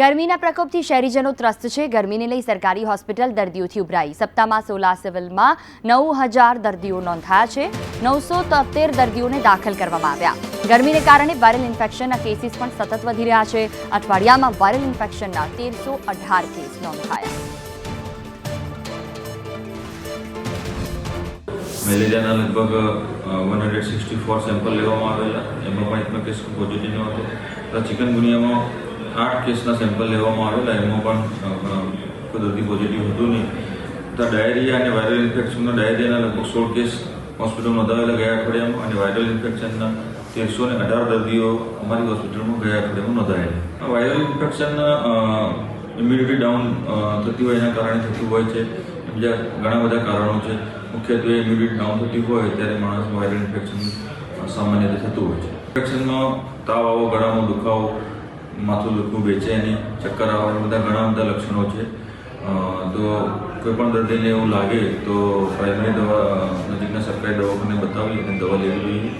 ગરમીના પ્રકોપથી શહેરીજનો ત્રસ્ત છે. ગરમીને લઈ સરકારી હોસ્પિટલ દર્દીઓથી ઉભરાઈ. સપ્તાહમાં સોલા સિવિલમાં નવ હજાર દર્દીઓ નોંધાયા છે. નવસો તોતેર દર્દીઓને દાખલ કરવામાં આવ્યા. ગરમીને કારણે વાયરલ ઇન્ફેક્શનના કેસીસ પણ સતત વધી રહ્યા છે. અઠવાડિયામાં વાયરલ ઇન્ફેક્શનના તેરસો અઢાર કેસ નોંધાયા. મેલેરિયાના લગભગ one hundred sixty four sample લેવામાં આવેલા. એમાં પણ એકનો કેસ પોઝિટિવ હતો ચિકનગુનિયામાં આઠ કેસના સેમ્પલ લેવામાં આવેલા એમાં પણ અ, દર્દી પોઝિટિવ હતું નહીં. તો ડાયરિયા અને વાયરલ ઇન્ફેક્શનના ડાયરિયાના લગભગ સોળ કેસ હોસ્પિટલ નોંધાવેલા ગયા અઠવાડિયામાં અને વાયરલ ઇન્ફેક્શનના તેરસો ને અઢાર દર્દીઓ અમારી હોસ્પિટલમાં ગયા અઠવાડિયામાં નોંધાયેલા. વાયરલ ઇન્ફેક્શન ઇમ્યુનિટી ડાઉન થતી હોય એના કારણે થતું હોય છે. બીજા ઘણા બધા કારણો છે. મુખ્યત્વે ઇમ્યુનિટી ડાઉન થતી હોય ત્યારે માણસ વાયરલ ઇન્ફેક્શન સામાન્ય રીતે થતું હોય છે. ઇન્ફેક્શનમાં તાવ આવો ગળામાં દુખાવો માથું દુખવું બેચેની ચક્કર આવવા બધા ઘણા બધા લક્ષણો છે. તો કોઈ પણ દર્દીને એવું લાગે તો પ્રાઇમરી દવા, નજીકના સરકારી દવાખાને બતાવી અને દવા લેવી જોઈએ.